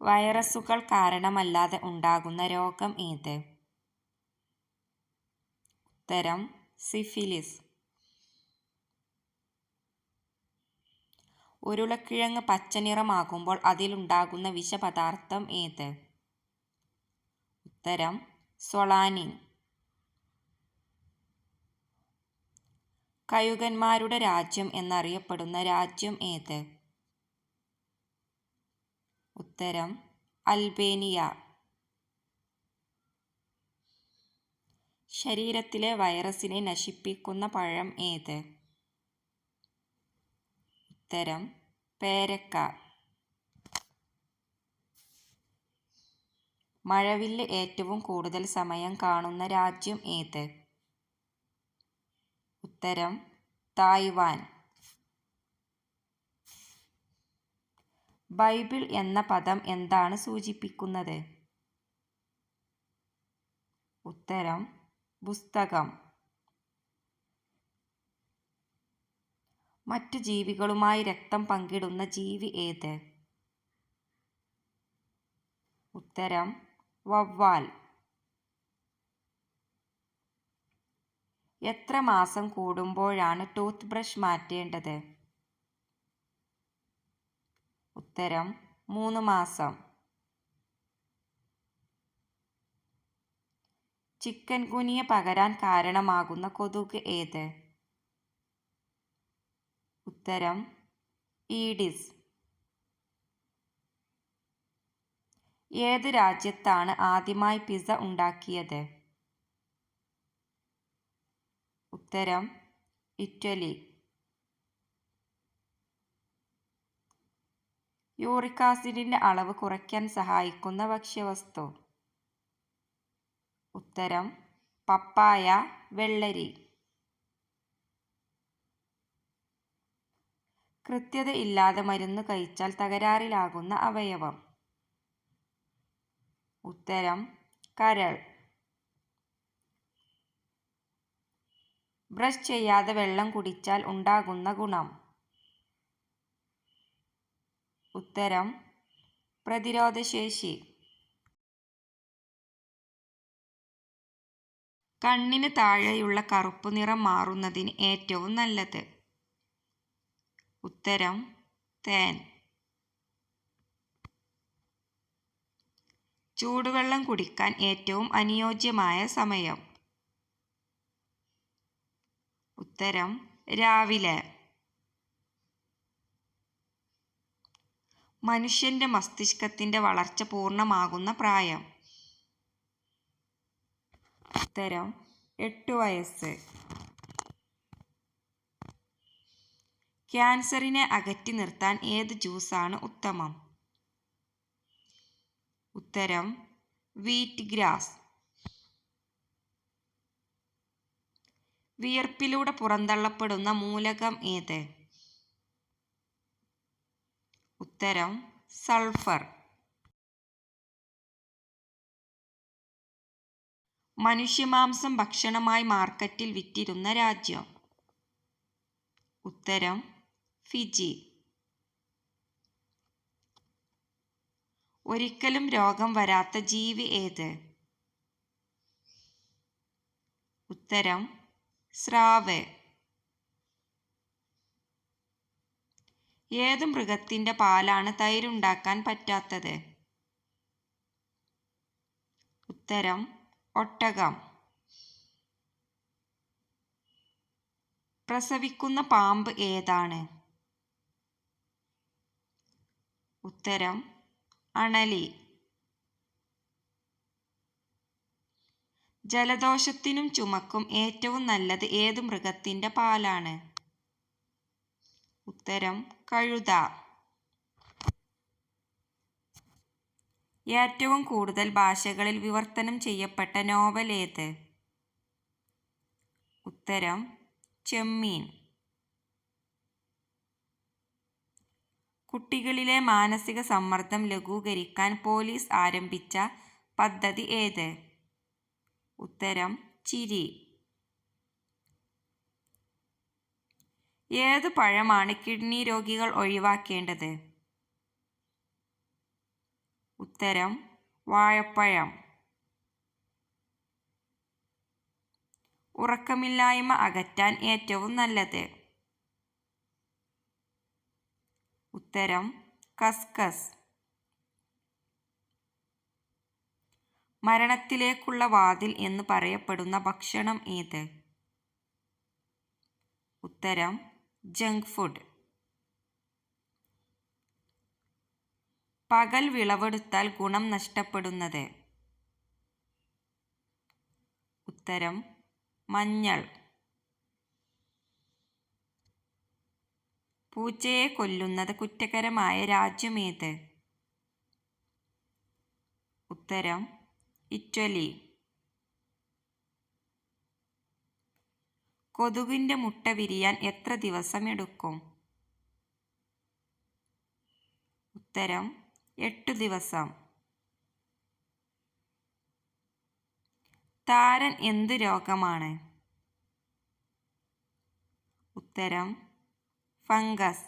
വൈറസുകൾ കാരണമല്ലാതെ ഉണ്ടാകുന്ന രോഗം ഏത്? ഉത്തരം സിഫിലിസ്. ഉരുളക്കിഴങ്ങ് പച്ചനിറമാകുമ്പോൾ അതിലുണ്ടാകുന്ന വിഷപദാർത്ഥം ഏത്? ഉത്തരം സൊളാനിൻ. കയുകന്മാരുടെ രാജ്യം എന്നറിയപ്പെടുന്ന രാജ്യം ഏത്? ഉത്തരം അൽബേനിയ. ശരീരത്തിലെ വൈറസിനെ നശിപ്പിക്കുന്ന പഴം ഏത്? ഉത്തരം പേരക്ക. മഴവില്ല് ഏറ്റവും കൂടുതൽ സമയം കാണുന്ന രാജ്യം ഏത്? ഉത്തരം തായ്വാൻ. ബൈബിൾ എന്ന പദം എന്താണ് സൂചിപ്പിക്കുന്നത്? ഉത്തരം പുസ്തകം. മറ്റു ജീവികളുമായി രക്തം പങ്കിടുന്ന ജീവി ഏത്? ഉത്തരം വവ്വാൽ. എത്ര മാസം കൂടുമ്പോഴാണ് ടൂത്ത് ബ്രഷ് മാറ്റേണ്ടത്? ഉത്തരം മൂന്ന് മാസം. ചിക്കൻ ഗുനിയ പകരാൻ കാരണമാകുന്ന കൊതുക് ഏത്? ഉത്തരം ഈഡിസ്. ഏത് രാജ്യത്താണ് ആദ്യമായി പിസ ഉണ്ടാക്കിയത്? ഉത്തരം ഇറ്റലി. യൂറിക് ആസിഡിന്റെ അളവ് കുറയ്ക്കാൻ സഹായിക്കുന്ന ഭക്ഷ്യവസ്തു? ഉത്തരം പപ്പായ, വെള്ളരി. കൃത്യത ഇല്ലാതെ മരുന്ന് കഴിച്ചാൽ തകരാറിലാകുന്ന അവയവം? ഉത്തരം കരൾ. ബ്രഷ് ചെയ്യാതെ വെള്ളം കുടിച്ചാൽ ഉണ്ടാകുന്ന ഗുണം? ഉത്തരം പ്രതിരോധശേഷി. കണ്ണിന് താഴെയുള്ള കറുപ്പ് നിറം മാറുന്നതിന് ഏറ്റവും നല്ലത്? ഉത്തരം തേൻ. ചൂടുവെള്ളം കുടിക്കാൻ ഏറ്റവും അനുയോജ്യമായ സമയം? ഉത്തരം രാവിലെ. മനുഷ്യന്റെ മസ്തിഷ്കത്തിന്റെ വളർച്ച പൂർണമാകുന്ന പ്രായം? ഉത്തരം എട്ട് വയസ്സ്. ക്യാൻസറിനെ അകറ്റി നിർത്താൻ ഏത് ജ്യൂസാണ് ഉത്തമം? ഉത്തരം വീറ്റ് ഗ്രാസ്. വിയർപ്പിലൂടെ പുറന്തള്ളപ്പെടുന്ന മൂലകം ഏത്? ഉത്തരം സൾഫർ. മനുഷ്യമാംസം ഭക്ഷണമായി മാർക്കറ്റിൽ വിറ്റിരുന്ന രാജ്യം? ഉത്തരം ഫിജി. ഒരിക്കലും രോഗം വരാത്ത ജീവി ഏത്? ഉത്തരം സ്രാവ്. ഏത് മൃഗത്തിന്റെ പാലാണ് തൈരുണ്ടാക്കാൻ പറ്റാത്തത്? ഉത്തരം ഒട്ടകം. പ്രസവിക്കുന്ന പാമ്പ് ഏതാണ്? ഉത്തരം അണലി. ജലദോഷത്തിനും ചുമക്കും ഏറ്റവും നല്ലത് ഏത് മൃഗത്തിന്റെ പാലാണ്? ഉത്തരം കഴുത. ഏറ്റവും കൂടുതൽ ഭാഷകളിൽ വിവർത്തനം ചെയ്യപ്പെട്ട നോവൽ ഏത്? ഉത്തരം ചെമ്മീൻ. കുട്ടികളിലെ മാനസിക സമ്മർദ്ദം ലഘൂകരിക്കാൻ പോലീസ് ആരംഭിച്ച പദ്ധതി ഏത്? ഉത്തരം ചിരി. ഏതു പഴമാണ് കിഡ്നി രോഗികൾ ഒഴിവാക്കേണ്ടത്? ഉത്തരം വാഴപ്പഴം. ഉറക്കമില്ലായ്മ അകറ്റാൻ ഏറ്റവും നല്ലത്. ഉത്തരം കസ്കസ്. മരണത്തിലേക്കുള്ള വാതിൽ എന്ന് പറയപ്പെടുന്ന ഭക്ഷണം ഏത്? ഉത്തരം ജങ്ക് ഫുഡ്. പകൽ വിളവെടുത്താൽ ഗുണം നഷ്ടപ്പെടുന്നത്. ഉത്തരം മഞ്ഞൾ. പൂച്ചയെ കൊല്ലുന്നത് കുറ്റകരമായ രാജ്യമേത്? ഉത്തരം ഇറ്റലി. കൊതുകിന്റെ മുട്ട വിരിയാൻ എത്ര ദിവസമെടുക്കും ഉത്തരം എട്ടു ദിവസം. താരൻ എന്ത് രോഗമാണ്? ഉത്തരം ഫംഗസ്.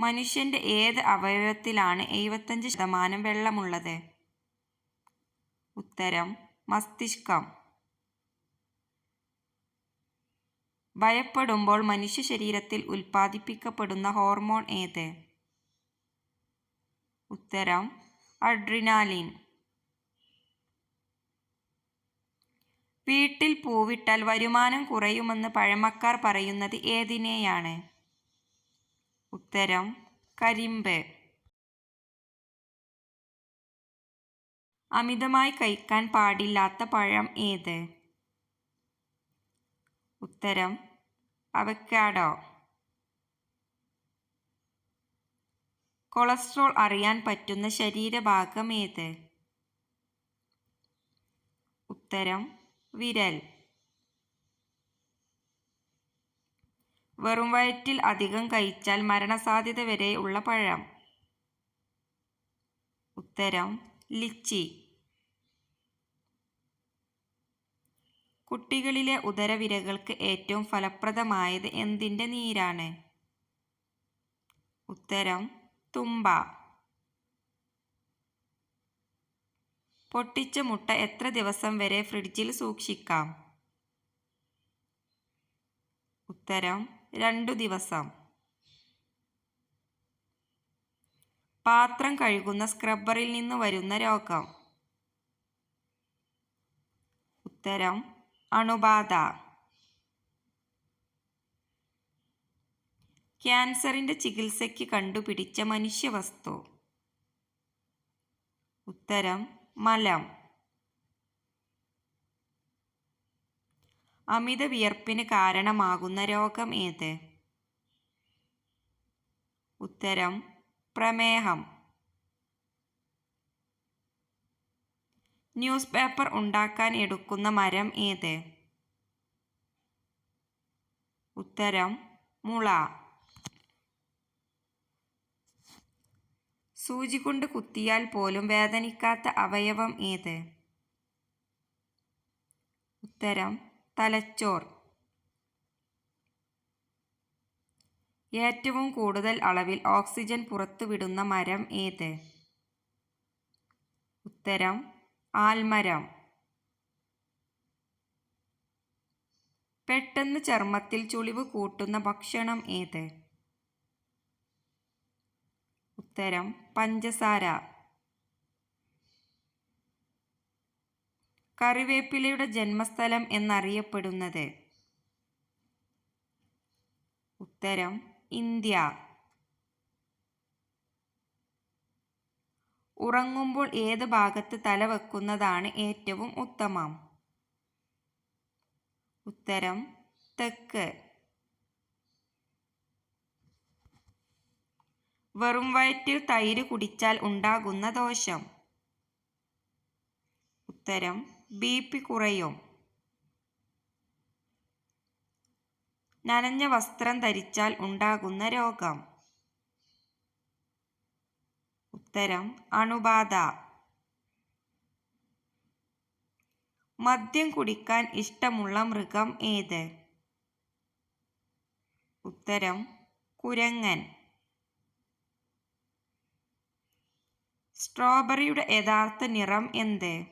മനുഷ്യന്റെ ഏത് അവയവത്തിലാണ് എഴുപത്തഞ്ച് ശതമാനം വെള്ളമുള്ളത്? ഉത്തരം മസ്തിഷ്കം. ഭയപ്പെടുമ്പോൾ മനുഷ്യ ശരീരത്തിൽ ഉൽപ്പാദിപ്പിക്കപ്പെടുന്ന ഹോർമോൺ ഏത്? ഉത്തരം അഡ്രിനാലിൻ. വീട്ടിൽ പൂവിട്ടാൽ വരുമാനം കുറയുമെന്ന് പഴമക്കാർ പറയുന്നത് ഏതിനെയാണ്? ഉത്തരം കരിമ്പ്. അമിതമായി കഴിക്കാൻ പാടില്ലാത്ത പഴം ഏത്? ഉത്തരം അവക്കാഡോ കൊളസ്ട്രോൾ അറിയാൻ പറ്റുന്ന ശരീരഭാഗം ഏത്? ഉത്തരം വിരൽ. വെറും വയറ്റിൽ അധികം കഴിച്ചാൽ മരണസാധ്യത വരെ ഉള്ള പഴം. ഉത്തരം ലിച്ചി. കുട്ടികളിലെ ഉദരവിരകൾക്ക് ഏറ്റവും ഫലപ്രദമായത് എന്തിന്റെ നീരാണ്? ഉത്തരം തുമ്പ. പൊട്ടിച്ച മുട്ട എത്ര ദിവസം വരെ ഫ്രിഡ്ജിൽ സൂക്ഷിക്കാം? ഉത്തരം രണ്ടു ദിവസം. പാത്രം കഴുകുന്ന സ്ക്രബ്ബറിൽ നിന്ന് വരുന്ന രോഗം. ഉത്തരം അണുബാധ. ക്യാൻസറിന്റെ ചികിത്സയ്ക്ക് കണ്ടുപിടിച്ച മനുഷ്യവസ്തു. ഉത്തരം മലം. അമിത വിയർപ്പിന് കാരണമാകുന്ന രോഗം ഏത്? ഉത്തരം പ്രമേഹം. ന്യൂസ് പേപ്പർ ഉണ്ടാക്കാൻ എടുക്കുന്ന മരം ഏത്? ഉത്തരം മുള. സൂചി കൊണ്ട് കുത്തിയാൽ പോലും വേദനിക്കാത്ത അവയവം ഏത്? ഉത്തരം തലച്ചോർ. ഏറ്റവും കൂടുതൽ അളവിൽ ഓക്സിജൻ പുറത്തുവിടുന്ന മരം ഏത്? ഉത്തരം ആൽമരം. പെട്ടെന്ന് ചർമ്മത്തിൽ ചുളിവ് കൂട്ടുന്ന ഭക്ഷണം ഏത്? ഉത്തരം പഞ്ചസാര. കറിവേപ്പിലയുടെ ജന്മസ്ഥലം എന്നറിയപ്പെടുന്നത്? ഉത്തരം ഇന്ത്യ. ഉറങ്ങുമ്പോൾ ഏത് ഭാഗത്ത് തല വെക്കുന്നതാണ് ഏറ്റവും ഉത്തമം? ഉത്തരം തെക്ക്. വെറും വയറ്റിൽ തൈര് കുടിച്ചാൽ ഉണ്ടാകുന്ന ദോഷം. ഉത്തരം ബി പി കുറയും. നനഞ്ഞ വസ്ത്രം ധരിച്ചാൽ ഉണ്ടാകുന്ന രോഗം. ഉത്തരം അണുബാധ. മദ്യം കുടിക്കാൻ ഇഷ്ടമുള്ള മൃഗം ഏത്? ഉത്തരം കുരങ്ങൻ. സ്ട്രോബെറിയുടെ യഥാർത്ഥ നിറം എന്ത്?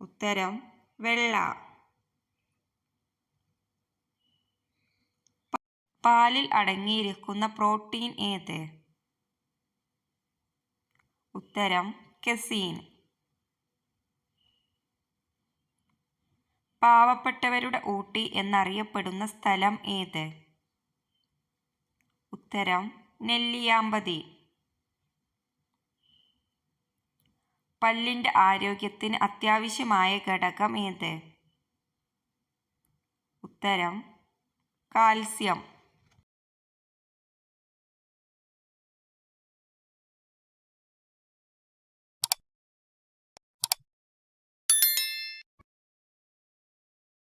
ഉത്തരം വെള്ള. പാലിൽ അടങ്ങിയിരിക്കുന്ന പ്രോട്ടീൻ ഏത്? ഉത്തരം കെസീൻ. പാവപ്പെട്ടവരുടെ ഊട്ടി എന്നറിയപ്പെടുന്ന സ്ഥലം ഏത്? ഉത്തരം നെല്ലിയാമ്പതി. പല്ലിന്റെ ആരോഗ്യത്തിന് അത്യാവശ്യമായ ഘടകം ഏത്? ഉത്തരം കാൽസ്യം.